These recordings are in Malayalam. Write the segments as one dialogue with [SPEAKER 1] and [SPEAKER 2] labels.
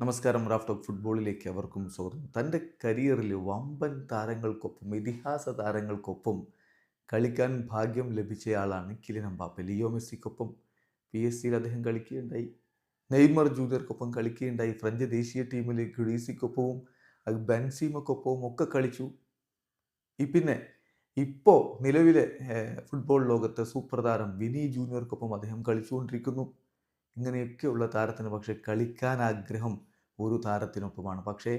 [SPEAKER 1] നമസ്കാരം റാഫ്റ്റ് ഓഫ് ഫുട്ബോളിലേക്ക് അവർക്കും സ്വാഗതം. തന്റെ കരിയറിൽ വമ്പൻ താരങ്ങൾക്കൊപ്പം ഇതിഹാസ താരങ്ങൾക്കൊപ്പം കളിക്കാൻ ഭാഗ്യം ലഭിച്ചയാളാണ് കിലിൻ അമ്പാപ്പ ലിയോ മെസ്സിക്കൊപ്പം പി എസ് സിയിൽ അദ്ദേഹം കളിക്കുകയുണ്ടായി. നെയ്മർ ജൂനിയർക്കൊപ്പം കളിക്കുകയുണ്ടായി. ഫ്രഞ്ച് ദേശീയ ടീമിൽ ഗ്രീസിക്കൊപ്പവും അത് ബെൻസീമക്കൊപ്പവും ഒക്കെ കളിച്ചു. ഈ പിന്നെ ഇപ്പോൾ നിലവിലെ ഫുട്ബോൾ ലോകത്തെ സൂപ്പർ താരം വിനി ജൂനിയർക്കൊപ്പം അദ്ദേഹം കളിച്ചുകൊണ്ടിരിക്കുന്നു. ഇങ്ങനെയൊക്കെയുള്ള താരത്തിന് പക്ഷേ കളിക്കാൻ ആഗ്രഹം ഒരു താരത്തിനൊപ്പമാണ്. പക്ഷേ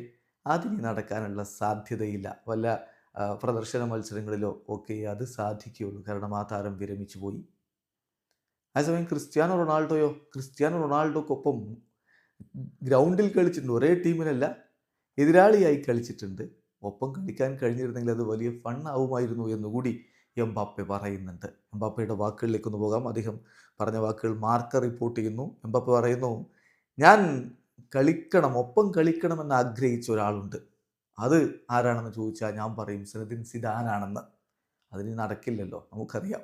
[SPEAKER 1] അതിന് നടക്കാനുള്ള സാധ്യതയില്ല. വല്ല പ്രദർശന മത്സരങ്ങളിലോ ഒക്കെ അത് സാധിക്കുകയുള്ളൂ. കാരണം ആ താരം വിരമിച്ചു പോയി. അതേസമയം ക്രിസ്ത്യാനോ റൊണാൾഡോയോ ക്രിസ്ത്യാനോ റൊണാൾഡോക്കൊപ്പം ഗ്രൗണ്ടിൽ കളിച്ചിട്ടുണ്ട്. ഒരേ ടീമിനല്ല എതിരാളിയായി കളിച്ചിട്ടുണ്ട്. ഒപ്പം കളിക്കാൻ കഴിഞ്ഞിരുന്നെങ്കിൽ അത് വലിയ ഫണ്ണാവുമായിരുന്നു എന്നുകൂടി എംബാപ്പെ പറയുന്നുണ്ട്. എംബാപ്പയുടെ വാക്കുകളിലേക്ക് ഒന്ന് പോകാം. അദ്ദേഹം പറഞ്ഞ വാക്കുകൾ മാർക്ക റിപ്പോർട്ട് ചെയ്യുന്നു. എംബാപ്പെ പറയുന്നു ഞാൻ കളിക്കണം ഒപ്പം കളിക്കണമെന്ന് ആഗ്രഹിച്ച ഒരാളുണ്ട്. അത് ആരാണെന്ന് ചോദിച്ചാൽ ഞാൻ പറയും സനദിൻ സിദാനാണെന്ന്. അതിന് നടക്കില്ലല്ലോ നമുക്കറിയാം.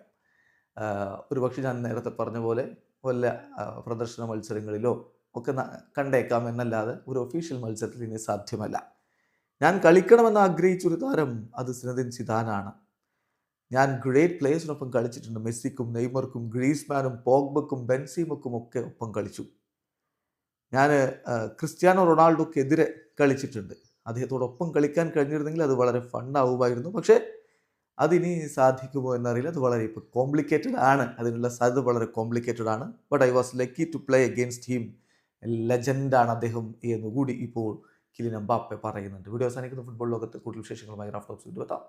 [SPEAKER 1] ഒരു ഒരുപക്ഷെ ഞാൻ നേരത്തെ പറഞ്ഞ പോലെ വല്ല പ്രദർശന മത്സരങ്ങളിലോ ഒക്കെ കണ്ടേക്കാം എന്നല്ലാതെ ഒരു ഒഫീഷ്യൽ മത്സരത്തിൽ ഇനി സാധ്യമല്ല. ഞാൻ കളിക്കണമെന്ന് ആഗ്രഹിച്ചൊരു താരം അത് സിനദിൻ സിദാനാണ്. ഞാൻ ഗ്രേറ്റ് പ്ലേയേഴ്സിനൊപ്പം കളിച്ചിട്ടുണ്ട്. മെസ്സിക്കും നെയ്മർക്കും ഗ്രീസ്മാനും പോഗ്ബക്കും ബെൻസീമക്കും ഒക്കെ ഒപ്പം കളിച്ചു. ഞാൻ ക്രിസ്ത്യാനോ റൊണാൾഡോക്കെതിരെ കളിച്ചിട്ടുണ്ട്. അദ്ദേഹത്തോടൊപ്പം കളിക്കാൻ കഴിഞ്ഞിരുന്നെങ്കിൽ അത് വളരെ ഫണ്ണാവുമായിരുന്നു പക്ഷേ അതിനി സാധിക്കുമോ എന്നറിയില്ല. അത് വളരെ ഇപ്പോൾ കോംപ്ലിക്കേറ്റഡ് ആണ്. അതിനുള്ള സാധ്യത വളരെ കോംപ്ലിക്കേറ്റഡ് ആണ്. But I was lucky to play against him ലെജൻഡാണ് അദ്ദേഹം എന്നുകൂടി ഇപ്പോൾ കിലിൻ എംബാപ്പെ പറയുന്നുണ്ട്. വീഡിയോ അവസാനിക്കുന്ന. ഫുട്ബോൾ ലോകത്ത് കൂടുതൽ വിശേഷങ്ങളുമായി റാഫ്റ്റോക്സ് എത്താം.